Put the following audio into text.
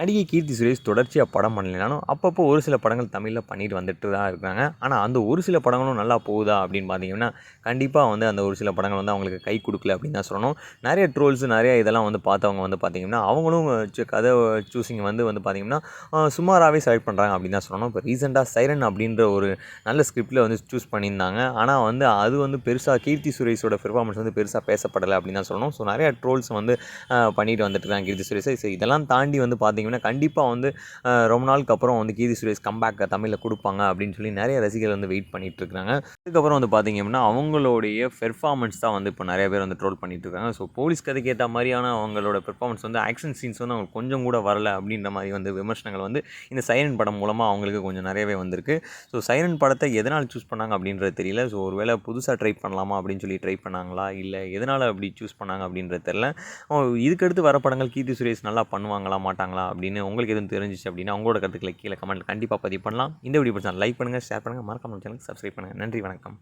நடிகை கீர்த்தி சுரேஷ் தொடர்ச்சியாக படம் பண்ணலைனாலும் அப்பப்போ ஒரு சில படங்கள் தமிழில் பண்ணிட்டு வந்துட்டு தான் இருக்காங்க. ஆனால் அந்த ஒரு சில படங்களும் நல்லா போகுதா அப்படின்னு பார்த்தீங்கன்னா கண்டிப்பாக வந்து அந்த ஒரு சில படங்கள் வந்து அவங்களுக்கு கை கொடுக்கல அப்படின்னு தான் சொல்லணும். நிறைய ட்ரோல்ஸ் நிறைய இதெல்லாம் வந்து பார்த்தவங்க வந்து பார்த்தீங்கன்னா அவங்களும் கதை சூஸிங் வந்து வந்து பார்த்தீங்கன்னா சுமாராகவே செலக்ட் பண்ணுறாங்க அப்படின்னு தான் சொல்லணும். இப்போ ரீசெண்டாக சைரன் அப்படின்ற ஒரு நல்ல ஸ்கிரிப்டில் வந்து சூஸ் பண்ணியிருந்தாங்க. ஆனால் வந்து அது வந்து பெருசாக கீர்த்தி சுரேஷோட பெர்ஃபார்மன்ஸ் வந்து பெருசாக பேசப்படலை அப்படின்னு தான் சொல்லணும். ஸோ நிறைய ட்ரோல்ஸ் வந்து பண்ணிட்டு வந்துட்டு இருக்காங்க கீர்த்தி சுரேஷ். ஸோ இதெல்லாம் தாண்டி வந்து பார்த்திங்கன்னா கண்டிப்பாக வந்து ரொம்ப நாளுக்கு அப்புறம் வந்து கீர்த்தி சுரேஷ் கம்பேக்கை தமிழில் கொடுப்பாங்க அப்படின்னு சொல்லி நிறைய ரசிகர்கள் வந்து வெயிட் பண்ணிட்டு இருக்காங்க. அதுக்கப்புறம் வந்து பார்த்தீங்க அப்படின்னா அவங்களுடைய பெர்ஃபார்மன்ஸ் தான் வந்து இப்போ நிறைய பேர் வந்து ட்ரோல் பண்ணிட்டு இருக்காங்க. ஸோ போலீஸ் கதைக்கு ஏற்ற மாதிரியான அவங்களோட பெர்ஃபார்மன்ஸ் வந்து ஆக்ஷன் சீன்ஸ் வந்து அவங்களுக்கு கொஞ்சம் கூட வரல அப்படின்ற மாதிரி வந்து விமர்சனங்கள் வந்து இந்த சைரன் படம் மூலமாக அவங்களுக்கு கொஞ்சம் நிறையவே வந்திருக்கு. ஸோ சைரன் படத்தை எதனால் சூஸ் பண்ணாங்க அப்படின்றது தெரியல. ஸோ ஒருவேளை புதுசாக ட்ரை பண்ணலாமா அப்படின்னு சொல்லி ட்ரை பண்ணாங்களா? இல்லை எதனால் அப்படி சூஸ் பண்ணாங்க அப்படின்றது தெரில ஓ, இதுக்கடுத்து வர படங்கள் கீர்த்தி சுரேஷ் நல்லா பண்ணுவாங்களா மாட்டாங்களா? அப்படின்னு உங்களுக்கு எதுவும் தெரிஞ்சிச்சு அப்படின்னா உங்களோட கருத்துக்களை கீழே கமெண்ட் கண்டிப்பாக பதிவு பண்ணலாம். இந்த வீடியோ பிடிச்சா லைக் பண்ணுங்கள் ஷேர் பண்ணுங்கள் மறக்காம சேனலுக்கு சப்ஸ்கிரைப் பண்ணுங்கள் நன்றி வணக்கம்.